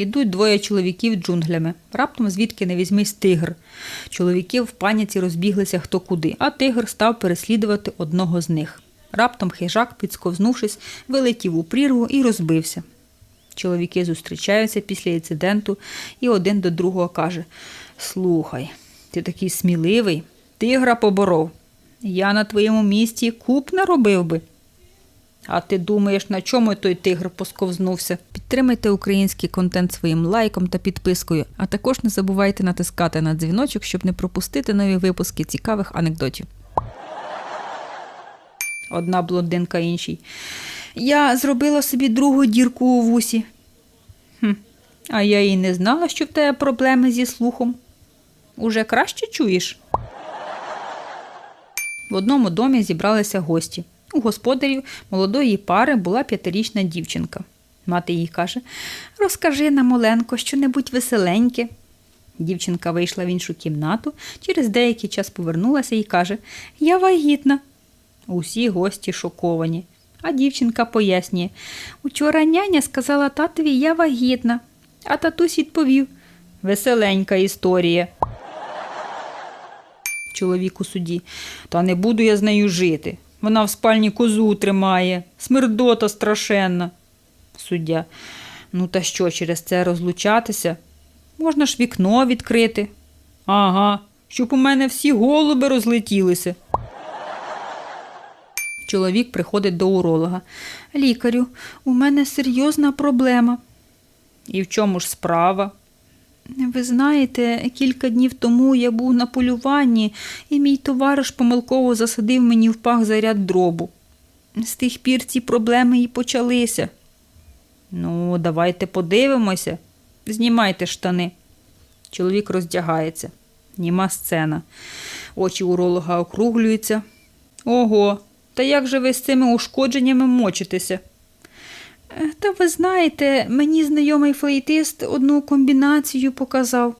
Ідуть двоє чоловіків джунглями. Раптом звідки не візьмись тигр. Чоловіки в паніці розбіглися хто куди, а тигр став переслідувати одного з них. Раптом хижак, підсковзнувшись, вилетів у прірву і розбився. Чоловіки зустрічаються після інциденту, і один до другого каже: Слухай, ти такий сміливий, тигра поборов. Я на твоєму місці куп наробив би. А ти думаєш, на чому той тигр посковзнувся? Підтримайте український контент своїм лайком та підпискою, а також не забувайте натискати на дзвіночок, щоб не пропустити нові випуски цікавих анекдотів. Одна блондинка іншій. Я зробила собі другу дірку у вусі. Хм, а я і не знала, що в тебе проблеми зі слухом. Уже краще чуєш? В одному домі зібралися гості. У господарів молодої пари була п'ятирічна дівчинка. Мати їй каже: Розкажи нам, Оленко, що-небудь веселеньке. Дівчинка вийшла в іншу кімнату, через деякий час повернулася і каже: Я вагітна. Усі гості шоковані. А дівчинка пояснює: Учора няня сказала татові, я вагітна. А татусь відповів: Веселенька історія. Чоловік у суді. Та не буду я з нею жити. Вона в спальні козу тримає, смердота страшенна. Суддя. Ну та що, через це розлучатися? Можна ж вікно відкрити. Ага, щоб у мене всі голуби розлетілися. Чоловік приходить до уролога. Лікарю, у мене серйозна проблема. І в чому ж справа? Ви знаєте, кілька днів тому я був на полюванні, і мій товариш помилково засадив мені в пах заряд дробу. З тих пір ці проблеми і почалися. Ну, давайте подивимося. Знімайте штани. Чоловік роздягається. Німа сцена. Очі уролога округлюються. Ого, та як же ви з цими ушкодженнями мочитеся? Е, Та ви знаєте, мені знайомий флейтист одну комбінацію показав.